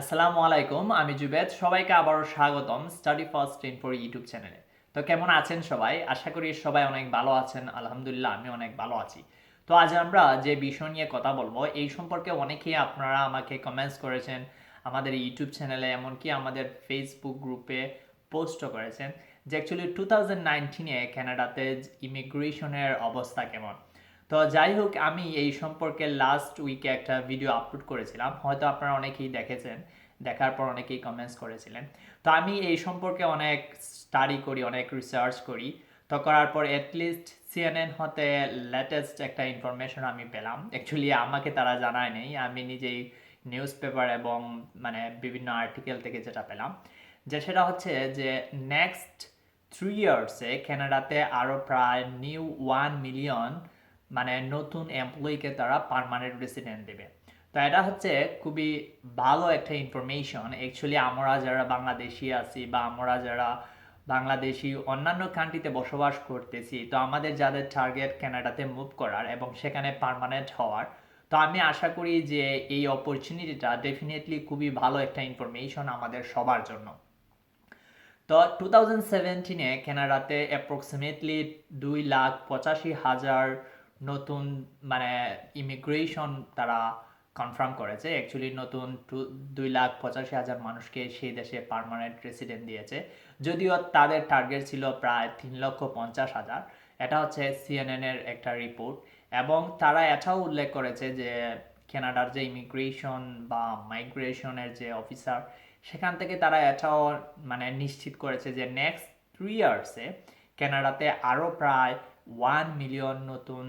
আসসালামু আলাইকুম, আমি জুবেদ, সবাইকে আবারও স্বাগতম study first in for YouTube চ্যানেলে। তো কেমন আছেন সবাই? আশা করি সবাই অনেক ভালো আছেন, আলহামদুলিল্লাহ আমি অনেক ভালো আছি। তো আজ আমরা যে বিষয় নিয়ে কথা বলব, এই সম্পর্কে অনেকেই আপনারা আমাকে কমেন্টস করেছেন, আমাদের ইউটিউব চ্যানেলে, এমনকি আমাদের ফেসবুক গ্রুপে পোস্টও করেছেন যে অ্যাকচুয়ালি টু থাউজেন্ড নাইনটিনে কানাডাতে ইমিগ্রেশনের অবস্থা কেমন। তো যাই হোক, আমি এই সম্পর্কে লাস্ট উইকে একটা ভিডিও আপলোড করেছিলাম। হয়তো আপনারা অনেকেই দেখেছেন। দেখার পর অনেকেই কমেন্টস করেছিলেন। তো আমি এই সম্পর্কে অনেক স্টাডি করি, অনেক রিসার্চ করি। তো করার পর অ্যাটলিস্ট সিএনএন হতে লেটেস্ট একটা ইনফরমেশন আমি পেলাম। অ্যাকচুয়ালি আমাকে তারা জানায় নেই। আমি নিজেই নিউজ পেপার এবং মানে বিভিন্ন আর্টিকেল থেকে যেটা পেলাম। যে সেটা হচ্ছে যে নেক্সট থ্রি ইয়ার্সে কানাডাতে আরও প্রায় নিউ ওয়ান মিলিয়ন মানে নতুন এমপ্লয়িকে তারা পারমানেন্ট রেসিডেন্ট দেবে। তো এটা হচ্ছে খুবই ভালো একটা ইনফরমেশন অ্যাকচুয়ালি আমরা যারা বাংলাদেশি আছি বা আমরা যারা বাংলাদেশি অন্যান্য কান্ট্রিতে বসবাস করতেছি, তো আমাদের যাদের টার্গেট কানাডাতে মুভ করার এবং সেখানে পারমানেন্ট হওয়ার, তো আমি আশা করি যে এই অপরচুনিটিটা ডেফিনেটলি খুবই ভালো একটা ইনফরমেশন আমাদের সবার জন্য। তো টু থাউজেন্ড সেভেন্টিনে কানাডাতে অ্যাপ্রক্সিমেটলি দুই লাখ পঁচাশি হাজার নতুন মানে ইমিগ্রেশন তারা কনফার্ম করেছে। অ্যাকচুয়ালি নতুন টু দুই লাখ পঁচাশি হাজার মানুষকে সেই দেশে পারমানেন্ট রেসিডেন্ট দিয়েছে। যদিও তাদের টার্গেট ছিল প্রায় তিন লক্ষ পঞ্চাশ হাজার। এটা হচ্ছে সিএনএনের একটা রিপোর্ট এবং তারা এটাও উল্লেখ করেছে যে কানাডার যে ইমিগ্রেশন বা মাইগ্রেশনের যে অফিসার সেখান থেকে তারা এটাও মানে নিশ্চিত করেছে যে নেক্সট থ্রি ইয়ার্সে কানাডাতে আরও প্রায় ওয়ান মিলিয়ন নতুন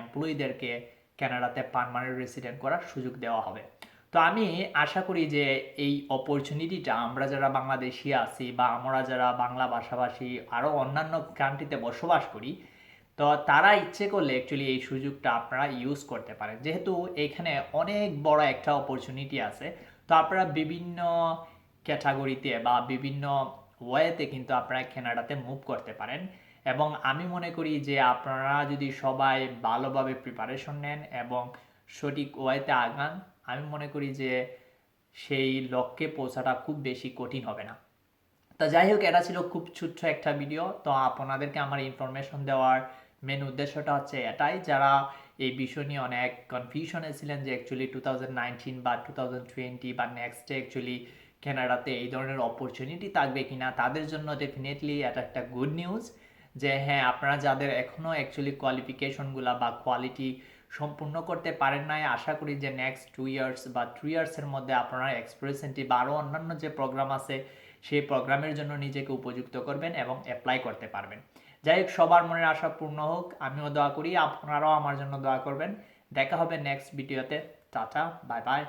এমপ্লয়ীদেরকে কানাডাতে পারমানেন্ট রেসিডেন্ট করার সুযোগ দেওয়া হবে। তো আমি আশা করি যে এই অপরচুনিটিটা আমরা যারা বাংলাদেশি আছি বা আমরা যারা বাংলা ভাষাভাষী আরও অন্যান্য কান্ট্রিতে বসবাস করি, তো তারা ইচ্ছে করলে অ্যাকচুয়ালি এই সুযোগটা আপনারা ইউজ করতে পারেন। যেহেতু এখানে অনেক বড় একটা অপরচুনিটি আছে, তো আপনারা বিভিন্ন ক্যাটাগরিতে বা বিভিন্ন ওয়েতে কিন্তু আপনারা কানাডাতে মুভ করতে পারেন। এবং আমি মনে করি যে আপনারা যদি সবাই ভালোভাবে প্রিপারেশন নেন এবং সঠিক ওয়েতে আগান, আমি মনে করি যে সেই লক্ষ্যে পৌঁছাটা খুব বেশি কঠিন হবে না। তো যাই হোক, এটা ছিল খুব ছোট্ট একটা ভিডিও তো আপনাদেরকে আমার ইনফরমেশন দেওয়ার মেন উদ্দেশ্যটা হচ্ছে এটাই। যারা এই বিষয় নিয়ে অনেক কনফিউশনে ছিলেন যে অ্যাকচুয়ালি টু বা টু বা নেক্সটে অ্যাকচুয়ালি কানাডাতে এই ধরনের অপরচুনিটি থাকবে কিনা, তাদের জন্য ডেফিনেটলি এটা একটা গুড নিউজ যে হ্যাঁ আপনারা যাদের এখনও অ্যাকচুয়ালি কোয়ালিফিকেশনগুলো বা কোয়ালিটি সম্পূর্ণ করতে পারেন নাই, আশা করি যে নেক্সট টু ইয়ার্স বা থ্রি ইয়ার্সের মধ্যে আপনারা এক্সপ্রেসেন্টি বা আরও অন্যান্য যে প্রোগ্রাম আছে, সেই প্রোগ্রামের জন্য নিজেকে উপযুক্ত করবেন এবং অ্যাপ্লাই করতে পারবেন। যাই হোক, সবার মনের আশা পূর্ণ হোক। আমিও দোয়া করি, আপনারাও আমার জন্য দোয়া করবেন। দেখা হবে নেক্সট ভিডিওতে টাটা বাই বাই